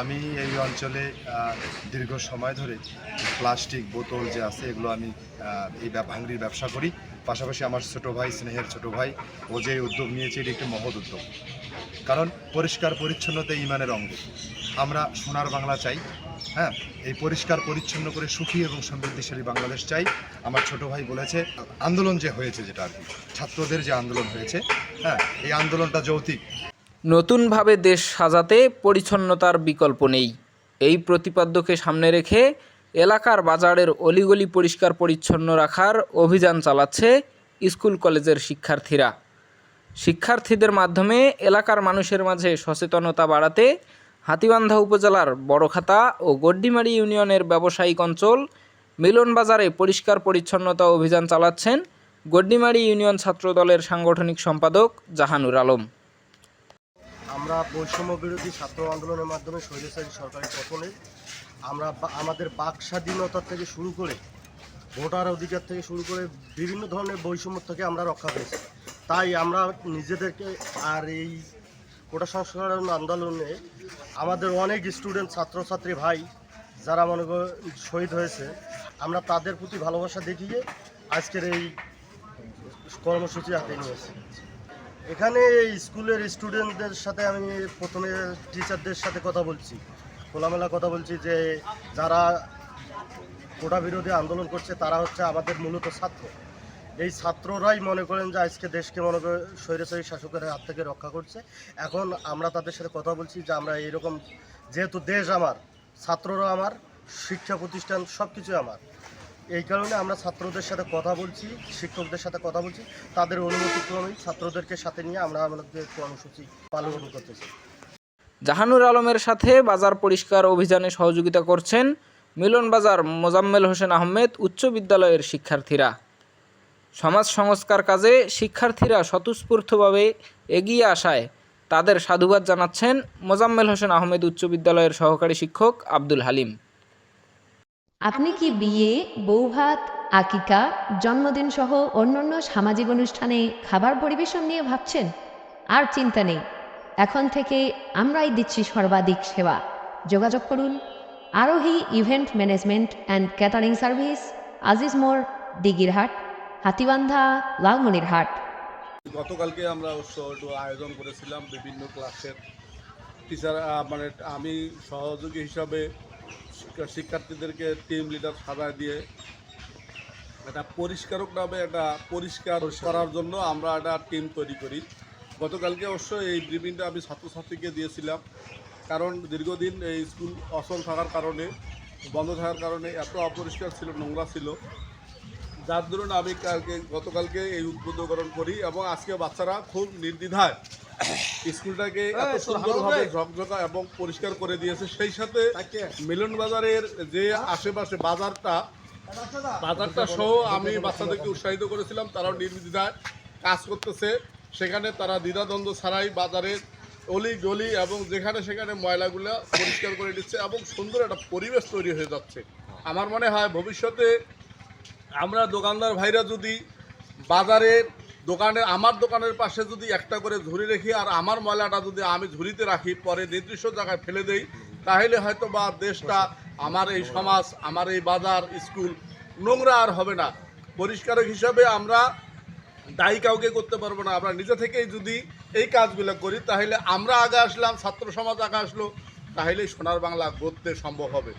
আমি এই অঞ্চলে দীর্ঘ সময় ধরে প্লাস্টিক বোতল যে আছে, এগুলো আমি এই ভাঙড়ির ব্যবসা করি। পাশাপাশি আমার ছোট ভাই, স্নেহের ছোট ভাই, ও যে উদ্যোগ নিয়েছে, এটি একটি মহৎ উদ্যোগ। কারণ পরিষ্কার পরিচ্ছন্নতা ইমানের অঙ্গ। আমরা সোনার বাংলা চাই হ্যাঁ? এই পরিষ্কার পরিচ্ছন্ন করে সুখী এবং সমৃদ্ধিশালী বাংলাদেশ চাই। আমার ছোট ভাই বলেছে, আন্দোলন যে হয়েছে যেটা আর কি, ছাত্রদের যে আন্দোলন হয়েছে হ্যাঁ? এই আন্দোলনটা যৌতিক। নতুনভাবে দেশ সাজাতে পরিচ্ছন্নতার বিকল্প নেই। এই প্রতিপাদ্যকে সামনে রেখে এলাকার বাজারের অলিগলি পরিষ্কার পরিচ্ছন্ন রাখার অভিযান চালাচ্ছে স্কুল কলেজের শিক্ষার্থীরা। শিক্ষার্থীদের মাধ্যমে এলাকার মানুষের মাঝে সচেতনতা বাড়াতে হাতিবান্ধা উপজেলার বড়খাতা ও গড্ডিমারি ইউনিয়নের ব্যবসায়িক অঞ্চল মিলন বাজারে পরিষ্কার পরিচ্ছন্নতা অভিযান চালাচ্ছেন গড্ডিমারি ইউনিয়ন ছাত্রদলের সাংগঠনিক সম্পাদক জাহানুর আলম। আমরা বৈষম্য বিরোধী ছাত্র আন্দোলনের মাধ্যমে স্বৈরাচারী সরকারের পতনে আমরা আমাদের বাক স্বাধীনতা থেকে শুরু করে ভোটার অধিকার থেকে শুরু করে বিভিন্ন ধরনের বৈষম্য থেকে আমরা রক্ষা পেয়েছি। তাই আমরা নিজেদেরকে আর এই কোটা সংস্করণ আন্দোলনে আমাদের অনেক স্টুডেন্ট ছাত্রছাত্রী ভাই যারা মনে কর শহীদ হয়েছে, আমরা তাদের প্রতি ভালোবাসা দেখিয়ে আজকের এই কর্মসূচি হাতে নিয়েছি। এখানে স্কুলের স্টুডেন্টদের সাথে আমি প্রথমে টিচারদের সাথে কথা বলছি। খোলামেলা কথা বলছি যে যারা কোটা বিরোধী আন্দোলন করছে, তারা হচ্ছে আমাদের মূলত ছাত্র। এই ছাত্ররাই মনে করেন যে আজকে দেশকে মনে করে স্বৈরাচারী শাসকের হাত থেকে রক্ষা করছে। এখন আমরা তাদের সাথে কথা বলছি যে আমরা এইরকম, যেহেতু দেশ আমার, ছাত্ররা আমার, শিক্ষা প্রতিষ্ঠান সব কিছু আমার। এই কারণে আমরা ছাত্রদের সাথে কথা বলছি, শিক্ষকদের সাথে কথা বলছি। তাদের অনুমতিক্রমেই ছাত্রদেরকে সাথে নিয়ে আমরা আমাদের কর্মসূচি পালন করতেছি জাহানুর আলমের সাথে বাজার পরিষ্কার অভিযানে সহযোগিতা করছেন মিলন বাজার মোজাম্মেল হোসেন আহমেদ উচ্চ বিদ্যালয়ের শিক্ষার্থীরা। সমাজ সংস্কার কাজে শিক্ষার্থীরা স্বতঃস্ফূর্তভাবে এগিয়ে আসায় তাদের সাধুবাদ জানাচ্ছেন মোজাম্মেল হোসেন আহমেদ উচ্চ বিদ্যালয়ের সহকারী শিক্ষক আব্দুল হালিম। আপনি কি বিয়ে বৌভাত আকিকা, জন্মদিন সহ অন্যান্য সামাজিক অনুষ্ঠানে খাবার পরিবেশন নিয়ে ভাবছেন? আর চিন্তা নেই। এখন থেকে আমরাই দিচ্ছি সর্বাধিক সেবা। যোগাযোগ করুন। Arohi event management and catering service, Aziz মোড়, দিঘিরহাট, হাতিবান্ধা, লালমনিরহাট। গতকালকে আমরা একটু আয়োজন করেছিলাম বিভিন্ন ক্লাসের। টিচার মানে আমি সহযোগী হিসাবে শিক্ষার্থীদেরকে টিম লিডার সাজায় দিয়ে একটা পরিষ্কারক নামে একটা পরিষ্কার করার জন্য আমরা একটা টিম তৈরি করি। গতকালকে অবশ্য এই ব্রিফিংটা আমি ছাত্রছাত্রীকে দিয়েছিলাম। কারণ দীর্ঘদিন এই স্কুল অচল থাকার কারণে বন্ধ থাকার কারণে এত অপরিষ্কার ছিল নোংরা ছিল। যার দরুন আমি কালকে গতকালকে এই উদ্বোধকরণ করি এবং আজকে বাচ্চারা খুব নির্দ্বিধায় স্কুলটাকে এত সুন্দরভাবে ঝকঝকা এবং পরিষ্কার করে দিয়েছে। সেই সাথে মিলন বাজারের যে আশেপাশে বাজারটা বাজারটা সহ আমি বাচ্চাদেরকে উৎসাহিত করেছিলাম। তারাও নির্দ্বিধায় কাজ করতেছে। সেখানে তারা দ্বিধাদ্বন্দ্ব ছাড়াই বাজারের অলি গলি এবং যেখানে সেখানে ময়লাগুলো পরিষ্কার করে দিচ্ছে এবং সুন্দর একটা পরিবেশ তৈরি হয়ে যাচ্ছে। আমার মনে হয় ভবিষ্যতে আমরা দোকানদার ভাইরা যদি বাজারের দোকানে, আমার দোকানের পাশে যদি একটা করে ঝুড়ি রেখি আর আমার ময়লাটা যদি আমি ঝুড়িতে রাখি, পরে নির্দিষ্ট জায়গায় ফেলে দেই, তাহলে হয়তো বা দেশটা, আমার এই সমাজ, আমার এই বাজার, স্কুল নোংরা আর হবে না। পরিষ্কারক হিসাবে আমরা দায়ী কাউকে করতে পারব না। আমরা নিজে থেকেই যদি এই কাজগুলো করি, তাহলে আমরা আগে আসলাম, ছাত্র সমাজ আগে আসলো, তাহলেই সোনার বাংলা গড়তে সম্ভব হবে।